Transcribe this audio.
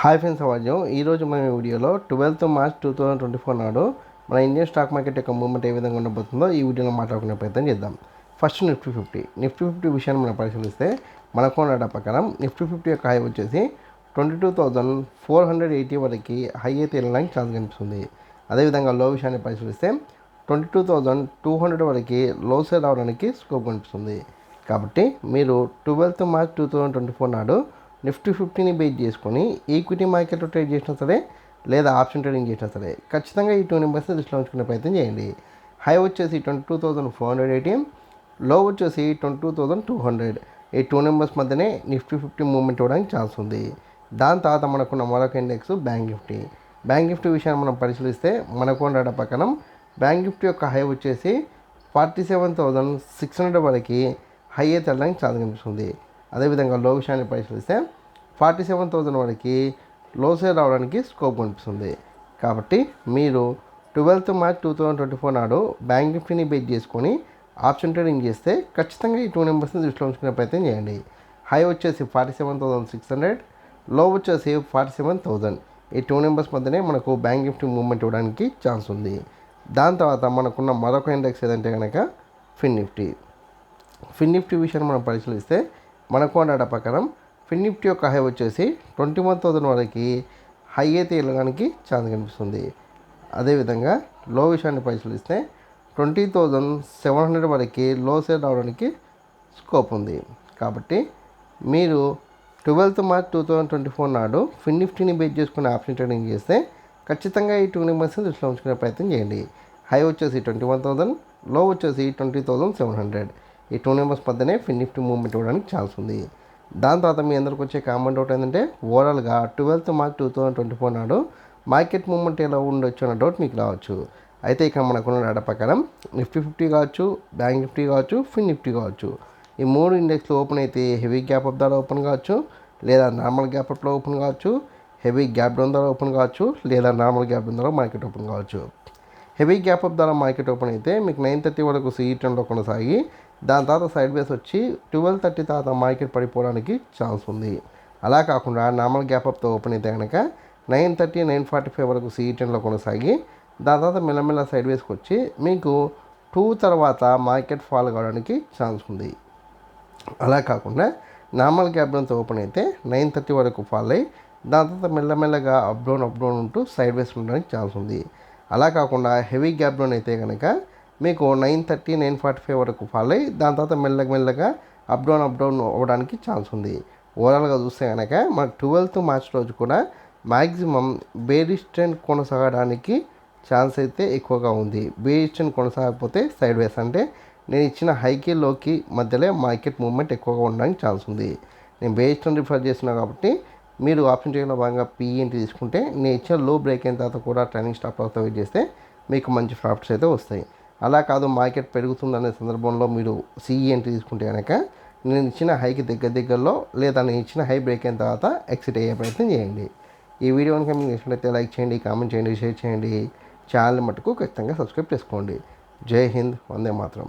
Hi friends అవాజ్యం ఈరోజు మన వీడియోలో twelfth March two thousand twenty four నాడు మన ఇండియన్ స్టాక్ మార్కెట్ యొక్క మూవ్మెంట్ ఏ విధంగా ఉండబోతుందో ఈ వీడియోలో మాట్లాడుకునే ప్రయత్నం చేద్దాం. First Nifty fifty Nifty fifty విషయాన్ని మనం పరిశీలిస్తే మనకు డేటా ప్రకారం నిఫ్టీ ఫిఫ్టీ యొక్క హై వచ్చేసి twenty two thousand four hundred eighty వరకు హై అయితే వెళ్ళడానికి ఛాన్స్ కనిపిస్తుంది. అదేవిధంగా లో విషయాన్ని పరిశీలిస్తే twenty two thousand two hundred వరకు లో సేల్ రావడానికి స్కోప్ కనిపిస్తుంది. కాబట్టి మీరు twelfth March two thousand twenty four నాడు నిఫ్టీ ఫిఫ్టీని బేస్ చేసుకొని ఈక్విటీ మార్కెట్లో ట్రేడ్ చేసినా సరే లేదా ఆప్షన్ ట్రేడింగ్ చేసినా సరే ఖచ్చితంగా ఈ టూ నెంబర్స్ని దృష్టిలో ఉంచుకునే ప్రయత్నం చేయండి. హై వచ్చేసి twenty two thousand four hundred eighty low వచ్చేసి twenty two thousand two hundred. ఈ టూ నెంబర్స్ మధ్యనే నిఫ్టీ ఫిఫ్టీ మూవ్మెంట్ ఇవ్వడానికి ఛాన్స్ ఉంది. దాని తర్వాత మనకున్న మరొక index bank Nifty bank Nifty విషయాన్ని మనం పరిశీలిస్తే మనకు డేటా పక్కన బ్యాంక్ నిఫ్టీ యొక్క హై వచ్చేసి forty seven thousand six hundred వరకు హై అయితే వెళ్ళడానికి ఛాన్స్ కనిపిస్తుంది. అదేవిధంగా లో విషయాన్ని పరిశీలిస్తే ఫార్టీ సెవెన్ థౌజండ్ వరకు లో రావడానికి స్కోప్ కనిపిస్తుంది. కాబట్టి మీరు twelfth March two thousand twenty four నాడు బ్యాంక్ నిఫ్టీని బేస్ చేసుకొని ఆప్షన్ ట్రేడింగ్ చేస్తే ఖచ్చితంగా ఈ టూ నెంబర్స్ని దృష్టిలో ఉంచుకునే ప్రయత్నం చేయండి. హై వచ్చేసి ఫార్టీ సెవెన్ థౌసండ్ సిక్స్ హండ్రెడ్లో వచ్చేసి ఫార్టీ సెవెన్ థౌసండ్. ఈ టూ నెంబర్స్ మధ్యనే మనకు బ్యాంక్ నిఫ్టీ మూవ్మెంట్ ఇవ్వడానికి ఛాన్స్ ఉంది. దాని తర్వాత మనకున్న మరొక ఇండెక్స్ ఏదంటే కనుక ఫిన్ నిఫ్టీ. ఫిన్ నిఫ్టీ విషయాన్ని మనం పరిశీలిస్తే మనకు డేటా ప్రకారం ఫిన్ నిఫ్టీ యొక్క హై వచ్చేసి ట్వంటీ వన్ థౌజండ్ వరకు హై అయితే వెళ్ళడానికి ఛాన్స్ కనిపిస్తుంది. అదేవిధంగా లో విషయాన్ని పరిశీలిస్తే ట్వంటీ థౌజండ్ సెవెన్ హండ్రెడ్ వరకు లో సేల్ అవడానికి స్కోప్ ఉంది. కాబట్టి మీరు twelfth March two thousand twenty four నాడు ఫిన్ నిఫ్టీని బేస్ చేసుకుని ఆప్షన్ ట్రేడింగ్ చేస్తే ఖచ్చితంగా ఈ టూ నెంబర్స్ దృష్టిలో ఉంచుకునే ప్రయత్నం చేయండి. హై వచ్చేసి ట్వంటీ వన్ థౌజండ్లో వచ్చేసి ట్వంటీ థౌజండ్ సెవెన్ హండ్రెడ్. ఈ టూ నెంబర్స్ మధ్యనే ఫిన్ నిఫ్టీ మూవ్మెంట్ ఇవ్వడానికి ఛాన్స్ ఉంది. దాని తర్వాత మీ అందరికి వచ్చే కామెంట్ డౌట్ ఏంటంటే ఓవరాల్గా twelfth March two thousand twenty four నాడు మార్కెట్ మూమెంట్ ఎలా ఉండొచ్చు అన్న డౌట్ మీకు రావచ్చు. అయితే ఇక మనకున్న డేటా ప్రకారం నిఫ్టీ ఫిఫ్టీ కావచ్చు బ్యాంక్ నిఫ్టీ కావచ్చు ఫిన్ నిఫ్టీ కావచ్చు. ఈ మూడు ఇండెక్స్లు ఓపెన్ అయితే హెవీ గ్యాప్ అప్ ద్వారా ఓపెన్ కావచ్చు లేదా నార్మల్ గ్యాప్ అప్లో ఓపెన్ కావచ్చు హెవీ గ్యాప్ డౌన్ ద్వారా ఓపెన్ కావచ్చు లేదా నార్మల్ గ్యాప్ డౌన్ ద్వారా మార్కెట్ ఓపెన్ కావచ్చు. హెవీ గ్యాప్ అప్ ద్వారా మార్కెట్ ఓపెన్ అయితే మీకు నైన్ థర్టీ వరకు సీఈ టెన్లో కొనసాగి దాని తర్వాత సైడ్ వేస్ వచ్చి ట్వెల్వ్ థర్టీ తర్వాత మార్కెట్ పడిపోవడానికి ఛాన్స్ ఉంది. అలా కాకుండా నార్మల్ గ్యాప్ అప్తో ఓపెన్ అయితే కనుక nine thirty nine forty five వరకు సీఈ టెన్లో కొనసాగి దాని తర్వాత మెల్లమెల్ల సైడ్ వేస్కి వచ్చి మీకు టూ తర్వాత మార్కెట్ ఫాల్ కావడానికి ఛాన్స్ ఉంది. అలా కాకుండా నార్మల్ గ్యాప్ డౌన్తో ఓపెన్ అయితే నైన్ థర్టీ వరకు ఫాల్ అయ్యి దాని తర్వాత మెల్లమెల్లగా అప్ డౌన్ అప్ డౌన్ ఉంటూ సైడ్ వేస్ ఉండడానికి ఛాన్స్ ఉంది. అలా కాకుండా హెవీ గ్యాప్ డౌన్ అయితే కనుక మీకు nine thirty nine forty five వరకు ఫాల్ అయ్యి దాని తర్వాత మెల్లగా మెల్లగా అప్ డౌన్ అప్ డౌన్ అవ్వడానికి ఛాన్స్ ఉంది. ఓవరాల్గా చూస్తే కనుక మనకు ట్వెల్త్ మార్చ్ రోజు కూడా మ్యాక్సిమం బేరిష్ ట్రెండ్ కొనసాగడానికి ఛాన్స్ అయితే ఎక్కువగా ఉంది. బేరిష్ ట్రెండ్ కొనసాగకపోతే సైడ్ వేస్. అంటే నేను ఇచ్చిన హైకి లోకి మధ్యలో మార్కెట్ మూవ్మెంట్ ఎక్కువగా ఉండడానికి ఛాన్స్ ఉంది. నేను బేరిష్ ట్రెండ్ రిఫర్ చేస్తున్నాను కాబట్టి మీరు ఆప్షన్ చేయడంలో భాగంగా పీఈఎన్టీ తీసుకుంటే నేను ఇచ్చిన లో బ్రేక్ అయిన తర్వాత కూడా ట్రైనింగ్ స్టాప్ తర్వాత వెయిట్ చేస్తే మీకు మంచి ప్రాఫిట్స్ అయితే వస్తాయి. అలా కాదు మార్కెట్ పెరుగుతుందనే సందర్భంలో మీరు సిఈఎన్టీ తీసుకుంటే కనుక నేను ఇచ్చిన హైకి దగ్గర దగ్గరలో లేదా నేను ఇచ్చిన హై బ్రేక్ అయిన తర్వాత ఎక్సిట్ అయ్యే ప్రయత్నం చేయండి. ఈ వీడియో కనుక మీకు నచ్చినట్లయితే లైక్ చేయండి కామెంట్ చేయండి షేర్ చేయండి. ఛానల్ మటుకు ఖచ్చితంగా సబ్స్క్రైబ్ చేసుకోండి. జై హింద్ వందే మాత్రం.